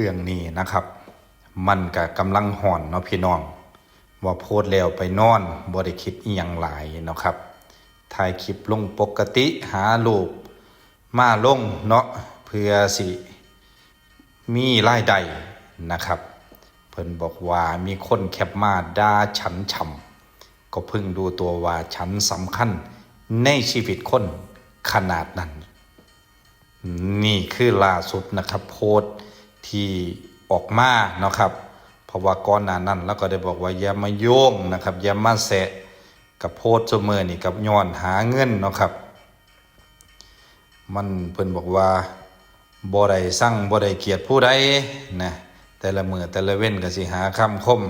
เรื่องนี้นะครับ มันก็กำลังห่อนเนาะพี่น้องว่าโพสแล้วไปนอนบ่ได้คิดอีหยังหลายเนาะครับถ่ายคลิปลงปกติหารูปมาลงเนาะเพื่อสิ มีรายได้นะครับ เพิ่นบอกว่ามีคนแคปมาด่าฉันฉ่ำก็เพิ่งดูตัวว่าฉันสำคัญในชีวิตคนขนาดนั้น นี่คือล่าสุดนะครับ โพสต์ ที่ออกมาเนาะครับเพราะว่าก่อนหน้านั้นแล้วก็ได้บอกว่าอย่ามาโยงนะครับอย่ามาแสะกับโพสเสมอนี่กับย้อนหาเงินเนาะครับ มันเพิ่นบอกว่าบ่ได้สั่งบ่ได้เกียดผู้ใดนะแต่ละมือแต่ละเว้นก็สิหาคำคม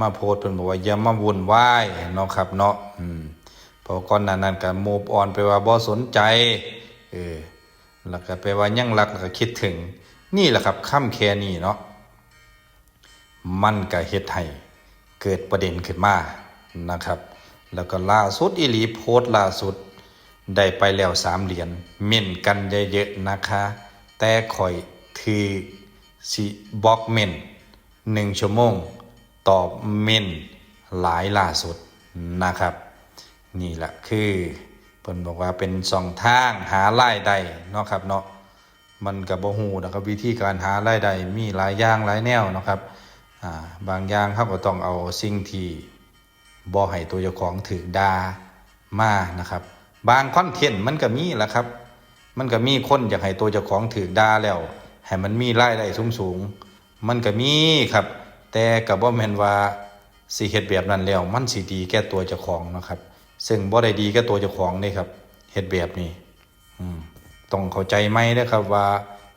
มาโพสเพิ่นบอกว่าอย่ามาวุ่นวายเนาะครับเนาะอืมพอก่อนหน้านั้นก็มูฟออนไปว่าบ่สนใจเออแล้วก็ไปว่ายังรักแล้วก็คิดถึง นี่แหละครับค่ำแค่นี้เนาะมันก็เฮ็ดให้เกิดประเด็นขึ้นมานะครับ แล้วก็ล่าสุดอีหลีโพสต์ล่าสุดได้ไปแล้วสามเหรียญเม่นกันเยอะๆนะคะ แต่ข่อยถือสิบล็อกเม่นหนึ่งชั่วโมงตอบเม่นหลายล่าสุดนะครับ นี่แหละคือเพิ่นบอกว่าเป็นสองทางหารายได้เนาะครับเนาะ มันกับบ่ฮู้นะครับวิธีการหารายได้มีหลายอย่างหลายแนวนะครับาบางอย่างเขาก็ต้องเอาสิ่งที่บ่ให้ตัวเจ้าของถือดามานะครับ บางคอนเทนต์มันก็มีแหละครับ มันก็มีคนอยากให้ตัวเจ้าของถือดาแล้วให้มันมีรายได้สูงๆมันก็มีครับ แต่ก็บ่แม่นว่าสิเฮ็ดแบบนั้นแล้ว มันสิดีแก่ตัวเจ้าของนะครับ ซึ่งบ่ได้ดีแก่ตัวเจ้าของนี่ครับเฮ็ดแบบนี้อืม ต้องเข้าใจไหมนะครับว่า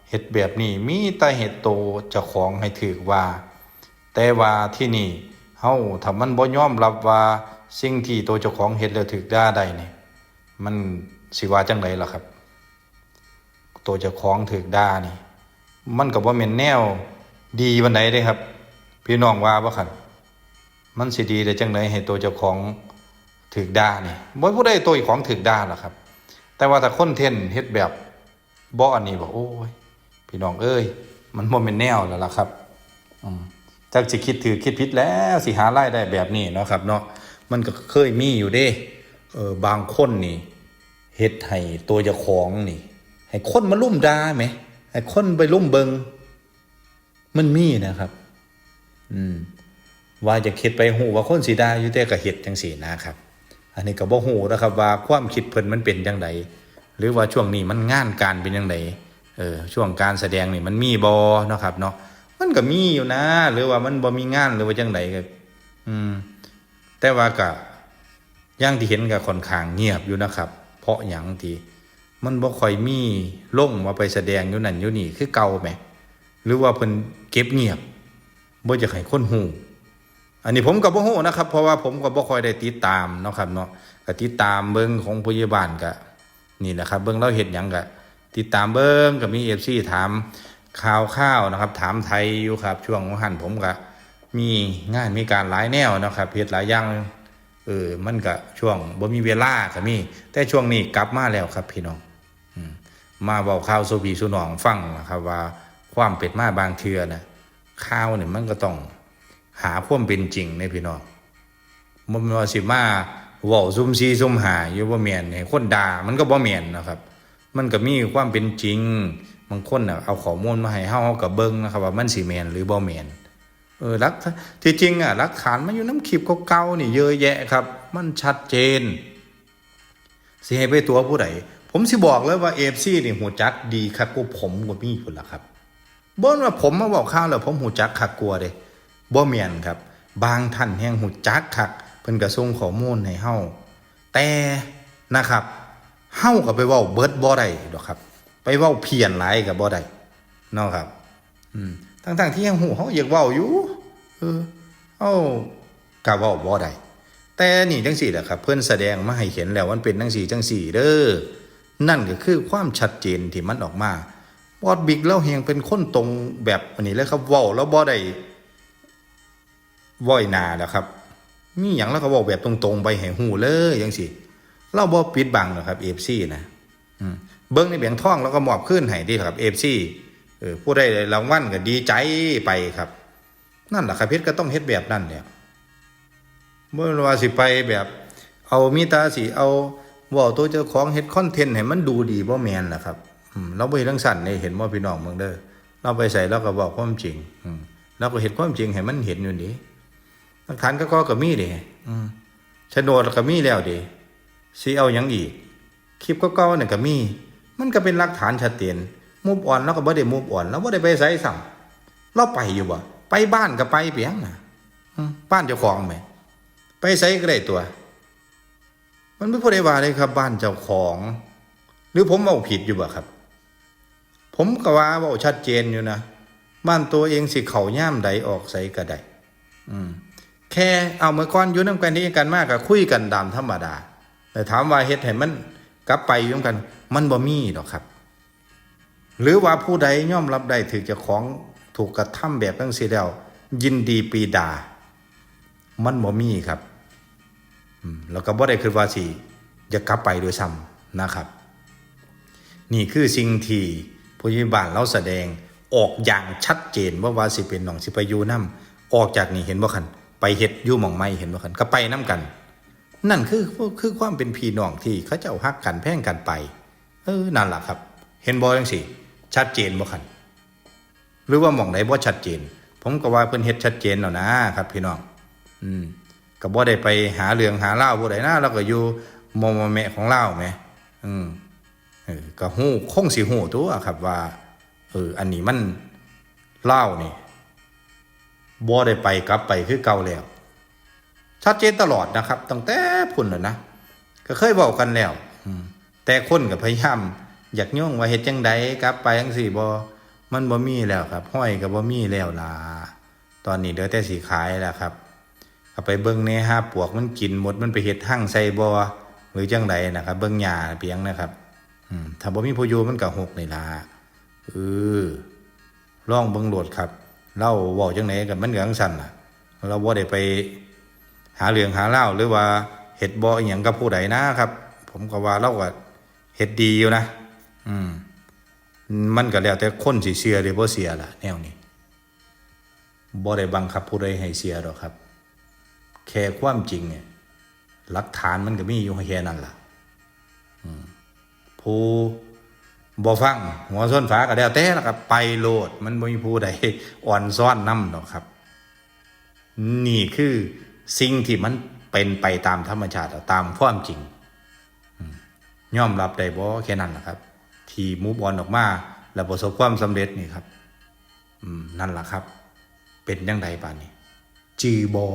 เห็ดแบบนี้มีแต่เห็ดโตเจ้าของให้ถือว่า แต่ว่าที่นี่เฮาถ้ามันบ่ยอมรับว่าสิ่งที่ตัวเจ้าของเฮ็ดแล้วถูกด่าได้นี่มันสิว่าจังไดล่ะครับ ตัวเจ้าของถูกด่านี่ มันก็บ่แม่นแนวดีปานใดเด้ครับ พี่น้องว่าบ่คั่นมันสิดีได้จังไดให้ตัวเจ้าของถูกด่านี่บ่ผู้ใดตัวเจ้าของถูกด่าล่ะครับ แต่ว่าถ้าคนเทนเฮ็ดแบบ บ่อันนี้บอกโอ้ยพี่น้องเอ้ย มันบ่เป็นแนวแล้วล่ะครับอืมจักสิคิดถือคิดผิดแล้วสิหารายได้แบบนี้เนาะครับเนาะมันก็เคยมีอยู่เด้เออบางคนนี่เฮ็ดให้ตัวเจ้าของนี่ ให้คนมาลุ่มดาไหมให้คนไปลุ่มเบิงมันมีนะครับ อืม ว่าจะคิดไปหูว่าคนสีดาอยู่แต่ก็เฮ็ดจังสีนะครับ อันนี้ก็บ่ฮู้นะครับว่าความคิดเพิ่นมันเป็นจังได หรือว่าช่วงนี้มันงานการเป็นจังไดเออช่วงการแสดงนี่มันมีบ่เนาะครับเนาะมันก็มีอยู่นะ หรือว่ามันบ่มีงานหรือว่าจังไดก็อืม แต่ว่าก็อย่างที่เห็นก็ค่อนข้างเงียบอยู่นะครับ เพราะหยังที่มันบ่ค่อยมีล่งมาไปแสดงอยู่นั่นอยู่นี่คือเก่าแหมหรือว่าเพิ่นเก็บเงียบบ่อยากให้คนฮู้อันนี้ผมก็บ่ฮู้นะครับ เพราะว่าผมก็บ่ค่อยได้ติดตามเนาะครับเนาะก็ติดตามเบิ่งของพยาบาลก็ นี่แหละครับเบิ่งเราเฮ็ดหยังก็ติดตามเบิ่งก็มี FC ถามข่าวข้าวนะครับ ถามไทยอยู่ครับ ช่วงหันผมก็มีงานมีการหลายแนวนะครับเฮ็ดหลายอย่างเออมันก็ช่วงบ่มีเวลาก็มีแต่ช่วงนี้กลับมาแล้วครับพี่น้องมาเว้าข่าวโซบีสุนองฟังนะครับ ว่าความเป็นมาบางเทือนะข่าวเนี่ยมันก็ต้องหาความเป็นจริงในพี่น้องมันว่าสิมา ว้าซุ่มซีซุ่มหาอยู่บ่แม่นให้คนด่ามันก็บ่แม่นนะครับ มันก็มีความเป็นจริงบางคนน่ะเอาข้อมูลมาให้เฮาเฮาก็เบิ่งนะครับว่ามันสิแม่นหรือบ่แม่นเออหลักที่จริงอะหลักฐานมันอยู่น้ำคลิปเก่าๆนี่เยอะแยะครับ มันชัดเจนสิให้ไปตัวผู้ใดผมสิบอกเลยว่า AFC นี่หูจักดีคักกว่าผมกว่ามีพุ่นล่ะครับบ่นว่าผมมาบอกข่าวแล้วผมหูจักคักกลัวเด้บ่แม่นครับ บางท่านแห่งหูจักคัก เพิ่นก็ส่งข้อมูลให้เฮาแต่นะครับเฮาก็ไปเว้าเบิดบ่ได้ดอกครับ ไปเว้าเพี้ยนหลายก็บ่ได้เนาะครับ อืมทั้งๆที่ยังหูเฮาอยากเว้าอยู่เออเฮาก็เว้าบ่ได้แต่นี่จังซี่แหละครับ เพิ่นแสดงมาให้เห็นแล้วมันเป็นจังซี่จังซี่เด้อนั่นก็คือความชัดเจนที่มันออกมาบอดบิ๊กแล้วเฮงเป็นคนตรงแบบอันนี้เลยครับเว้าแล้วบ่ได้ว้อยนาแล้วครับ มีอย่างแล้วก็บอกแบบตรงๆ ไปให้หูเลยยังสิเราบ่ปิดบังหรอครับเอฟซีนะเบิ้งในเบียงท่องแล้วก็มอบขึ้นให้ที่ครับเอฟซีผู้ได้รางวัลก็ดีใจไปครับ นั่นแหละครับเพชรก็ต้องเฮ็ดแบบนั้นเนี่ยเมื่อว่าสิไปแบบ เอามีตาสิเอาว่าตัวเจ้าของเฮ็ดคอนเทนต์ให้มันดูดีบ่แมนล่ะครับเราบ่เฮ็ดทั้งสั่นเนี่ยเห็นว่าพี่น้องเมืองเด้อเราไปใส่เราก็บอกความจริงอืมเราก็เฮ็ดความจริงให้มันเห็นอยู่นี่ ลักฐานก็ก็ก็มีเด้อืมโฉนดก็มีแล้วเด้สิเอาหยังอีก คลิปเก่าๆเนี่ยก็มี มันก็เป็นหลักฐานชัดเจนมูฟอ่อนแล้วก็บ่ได้มูฟอ่อนแล้วบ่ได้ไปไสซ้ํเราไปอยู่บ่ไปบ้านก็ไปเปียงน่ะอืมบ้านเจ้าของแหมไปไสก็ได้ตัว มันไม่พอได้ว่าเลยครับ บ้านเจ้าของ หรือผมเอาผิดอยู่บ่ครับ ผมก็ว่าเว่าชัดเจนอยู่นะบ้านตัวเองสิเขาย่ามใดออกใสก็ได้อืม แค่เอาเมื่อก่อนอยู่น้ำกันที่กันมากก็คุยกันตามธรรมดา แต่ถามว่าเฮ็ดให้มันกลับไปอยู่นำกัน มันบ่มีดอกครับ หรือว่าผู้ใดย่อมรับได้ถือเจ้าของถูกกระทำแบบตั้งสิแล้วยินดีปีดา มันบ่มีครับแล้วก็บ่ได้คือว่าสิจะกลับไปโดยซ้ำนะครับ นี่คือสิ่งที่ผู้ยิบาลเราแสดงออกอย่างชัดเจนว่าว่าสิเป็นหนองสิไปอยู่นํออกจากนี่เห็นบ่คัน ไปเฮ็ดอยู่หม่องไม่เห็นบ่คันก็ไปนํกัน นั่นคือคือความเป็นพี่น้องที่เขาเจ้าฮักกันแพ่งกันไป เออนั่นล่ะครับ เห็นบ่จังซี่ชัดเจนบ่คันหรือว่าหม่องไหนบ่ชัดเจน ผมก็ว่าเพิ่นเฮ็ดชัดเจนแล้วนะครับ พี่น้อง อืมก็บ่ได้ไปหาเรื่องหาเล่าวบ่ได้นะเราก็อยู่มอมแมะของเล่าแหมอืมเออก็ฮู้คงสิฮู้ตัวครับว่าเอออันนี้มันเล่านี่ บ่ได้ไปกลับไปคือเก่าแล้วชัดเจนตลอดนะครับตั้งแต่พุ่นแล้วนะก็เคยบอกกันแล้วแต่คนก็พยายามอยากย่องว่าเฮ็ดจังใดกลับไปจังซี่บ่มันบ่มีแล้วครับ ห้อยก็บ่มีแล้วล่ะตอนนี้เหลือแต่สีขายแล้วครับเอาไปเบิ่งในห้าปวกมันกินหมดมันไปเห็ดหั่งใส่บ่หรือจังใดนะครับ เบิ่งหญ้าเพียงนะครับถ้าบ่มีผู้อยู่มันก็หกในล่ะเออลองเบิ่งโหลดครับ เล่าว้าจังไดกันมันก็จังซั่นน่ะเราบ่ได้ไปหาเรื่องหาเล่าหรือว่าเฮ็ดบ่อีหยังกับผู้ใดนะครับ ผมก็ว่าเราก็เฮ็ดดีอยู่นะ อืม มันก็แล้วแต่คนสิเชื่อหรือบ่เชื่อล่ะ แนวนี้บ่ได้บังคับผู้ใดให้เชื่อดอกครับ แค่ความจริงเนี่ยหลักฐานมันก็มีอยู่แค่นั้นล่ะอืมผู้ บ่ฟังหัวส้นฟ้าก็แล้วแต่ละครับไปโลด มันบ่มีผู้ใดอ่อนซ้อนนำดอกครับ นี่คือสิ่งที่มันเป็นไปตามธรรมชาติตามความจริงอืมยอมรับได้บ่แค่นั้นล่ะครับ ที่มูฟออนออกมา แล้วประสบความสำเร็จนี่ครับ อืมนั่นล่ะครับ เป็นยังไงป่านนี้จือบอ